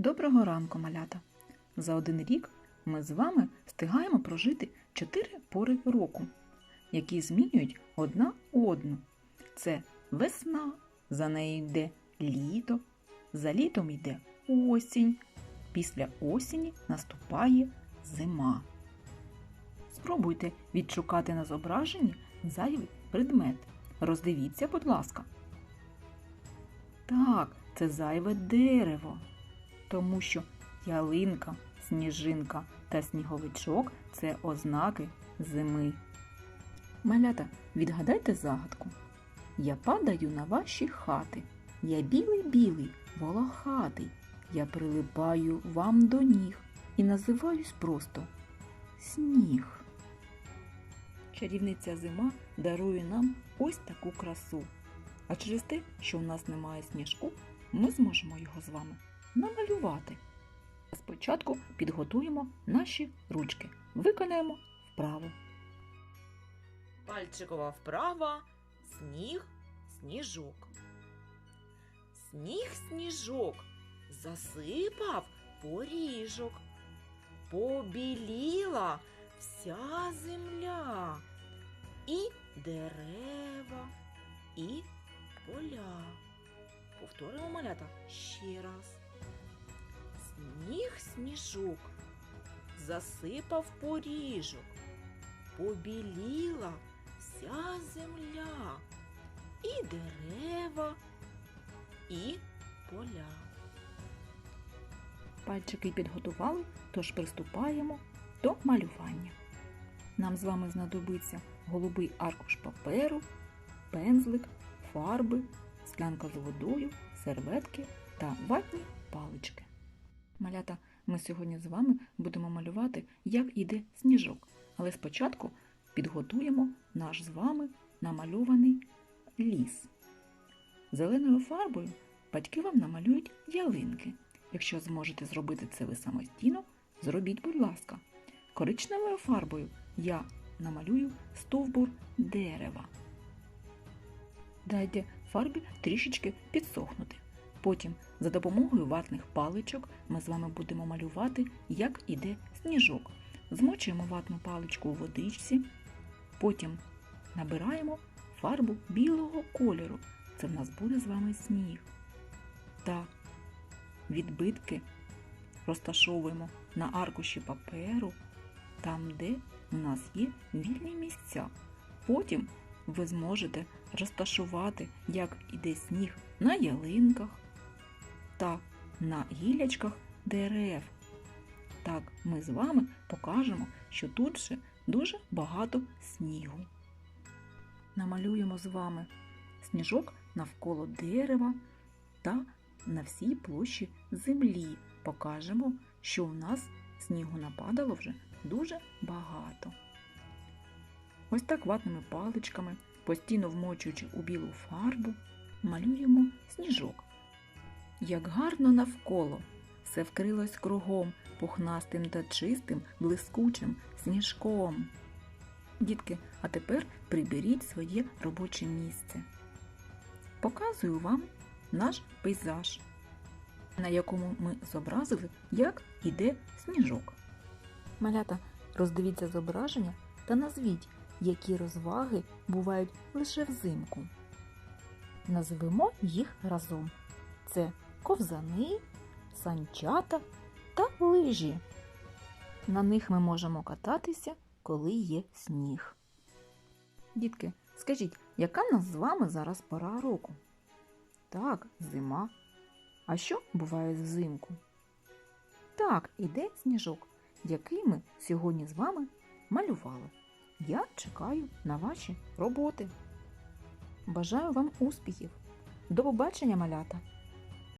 Доброго ранку, малята! За один рік ми з вами встигаємо прожити чотири пори року, які змінюють одна одну. Це весна, за нею йде літо, за літом йде осінь, після осені наступає зима. Спробуйте відшукати на зображенні зайвий предмет. Роздивіться, будь ласка. Так, це зайве дерево тому що ялинка, сніжинка та сніговичок це ознаки зими. Малята, відгадайте загадку. Я падаю на ваші хати. Я білий-білий, волохатий. Я прилипаю вам до ніг і називаюсь просто сніг. Чарівниця зима дарує нам ось таку красу. А через те, що у нас немає сніжку, ми зможемо його з вами намалювати. Спочатку підготуємо наші ручки. Виконаємо вправу. Пальчикова вправа, сніг, сніжок. Сніг, сніжок засипав поріжок. Побіліла вся земля. І дерева, і поля. Повторимо малята ще раз. Сніг, сніжок засипав поріжок. Побіліла вся земля, і дерева, і поля. Пальчики підготували, тож приступаємо до малювання. Нам з вами знадобиться голубий аркуш паперу, пензлик, фарби, склянка з водою, серветки та ватні палички. Малята, ми сьогодні з вами будемо малювати, як іде сніжок. Але спочатку підготуємо наш з вами намальований ліс. Зеленою фарбою батьки вам намалюють ялинки. Якщо зможете зробити це ви самостійно, зробіть, будь ласка. Коричневою фарбою я намалюю стовбур дерева. Дайте фарбі трішечки підсохнути. Потім за допомогою ватних паличок ми з вами будемо малювати, як іде сніжок. Змочуємо ватну паличку у водичці, потім набираємо фарбу білого кольору. Це в нас буде з вами сніг. Та відбитки розташовуємо на аркуші паперу, там, де у нас є вільні місця. Потім ви зможете розташувати, як іде сніг на ялинках та на гілячках дерев. Так, ми з вами покажемо, що тут ще дуже багато снігу. Намалюємо з вами сніжок навколо дерева та на всій площі землі. Покажемо, що у нас снігу нападало вже дуже багато. Ось так ватними паличками, постійно вмочуючи у білу фарбу, малюємо сніжок. Як гарно навколо, все вкрилось кругом пухнастим та чистим, блискучим сніжком. Дітки, а тепер приберіть своє робоче місце. Показую вам наш пейзаж, на якому ми зобразили, як іде сніжок. Малята, роздивіться зображення та назвіть, які розваги бувають лише взимку. Назвемо їх разом. Це ковзани, санчата та лижі. На них ми можемо кататися, коли є сніг. Дітки, скажіть, яка нас з вами зараз пора року? Так, зима. А що буває взимку? Так, іде сніжок, який ми сьогодні з вами малювали. Я чекаю на ваші роботи. Бажаю вам успіхів! До побачення, малята!